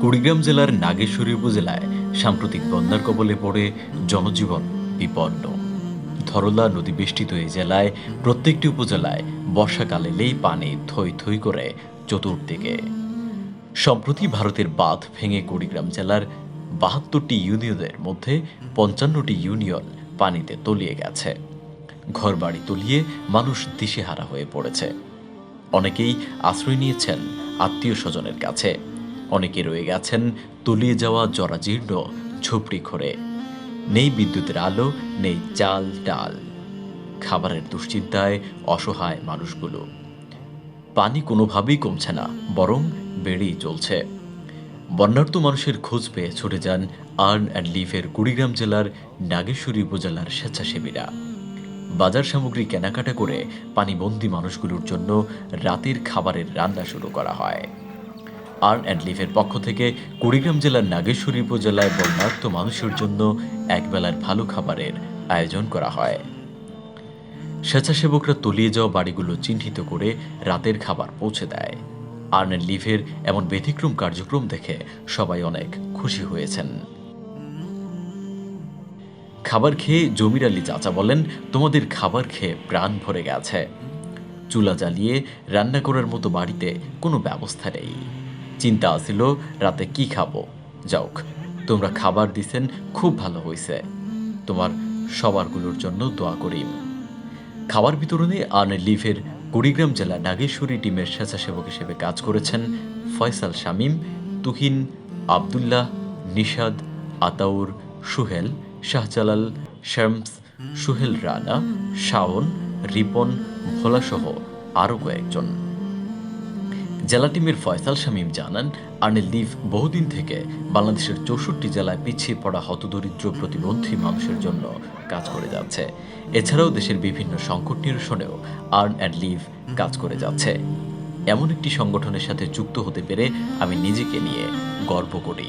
কুড়িগ্রাম জেলার নাগেশ্বরী উপজেলায় সাম্প্রতিক বন্যার কবলে পড়ে জনজীবন বিপন্ন। ধরলা নদী বেষ্টিত এই জেলায় প্রত্যেকটি উপজেলায় বর্ষাকাল এলেই পানি থই থই করে চতুর্দিকে। সম্প্রতি ভারতের বাঁধ ভেঙে কুড়িগ্রাম জেলার বাহাত্তরটি ইউনিয়নের মধ্যে পঞ্চান্নটি ইউনিয়ন পানিতে তলিয়ে গেছে। ঘরবাড়ি তলিয়ে মানুষ দিশেহারা হয়ে পড়েছে। অনেকেই আশ্রয় নিয়েছেন আত্মীয় স্বজনের কাছে। অনেকে রয়ে গেছেন তলিয়ে যাওয়া জরাজীর্ণ ঝুপড়ি ঘরে নেই বিদ্যুতের আলো, নেই চাল, ডাল। খাবারের দুশ্চিন্তায় অসহায় মানুষগুলো। পানি কোনোভাবেই কমছে না, বরং বেড়েই চলছে। বন্যার্ত মানুষের খোঁজ পেয়ে ছুটে যান আর্ন অ্যান্ড লিফের কুড়িগ্রাম জেলার নাগেশ্বরী উপজেলার স্বেচ্ছাসেবীরা। বাজার সামগ্রী কেনাকাটা করে পানিবন্দী মানুষগুলোর জন্য রাতের খাবারের রান্না শুরু করা হয়। আর্ন অ্যান্ড লিভের পক্ষ থেকে কুড়িগ্রাম জেলার নাগেশ্বরী উপজেলায় বন্যার্ত মানুষের জন্য একবেলার ভালো খাবারের আয়োজন করা হয়। স্বেচ্ছাসেবকরা তলিয়ে যাওয়া বাড়িগুলো চিহ্নিত করে রাতের খাবার পৌঁছে দেয়। আর্ন অ্যান্ড লিভের এমন ব্যতিক্রম কার্যক্রম দেখে সবাই অনেক খুশি হয়েছেন। খাবার খেয়ে জমির আলী চাচা বলেন, তোমাদের খাবার খেয়ে প্রাণ ভরে গেছে। চুলা জ্বালিয়ে রান্না করার মতো বাড়িতে কোনো ব্যবস্থা নেই। চিন্তা আসিল রাতে কি খাব। যাওক তোমরা খাবার দিছেন, খুব ভালো হয়েছে তোমার সবারগুলোর জন্য দোয়া করিম। খাবার বিতরণে আর্নে লিভের কুড়িগ্রাম জেলা নাগেশ্বরী টিমের স্বেচ্ছাসেবক হিসেবে কাজ করেছেন ফয়সাল শামীম, তুহিন, আবদুল্লাহ, নিশাদ, আতাউর, সুহেল, শাহজালাল, শামস, সুহেল রানা, শাওন, রিপন, ভোলাসহ আরও কয়েকজন। জেলা টিমের ফয়সাল শামীম জানান আর্নে লিভ বহুদিন থেকে বাংলাদেশের চৌষট্টি জেলায় পিছিয়ে পড়া হতদরিদ্র প্রতিবন্ধী মানুষের জন্য কাজ করে যাচ্ছে। এছাড়াও দেশের বিভিন্ন সংকট নিরসনেও আর্ন অ্যান্ড লিভ কাজ করে যাচ্ছে। এমন একটি সংগঠনের সাথে যুক্ত হতে পেরে আমি নিজেকে নিয়ে গর্ব করি।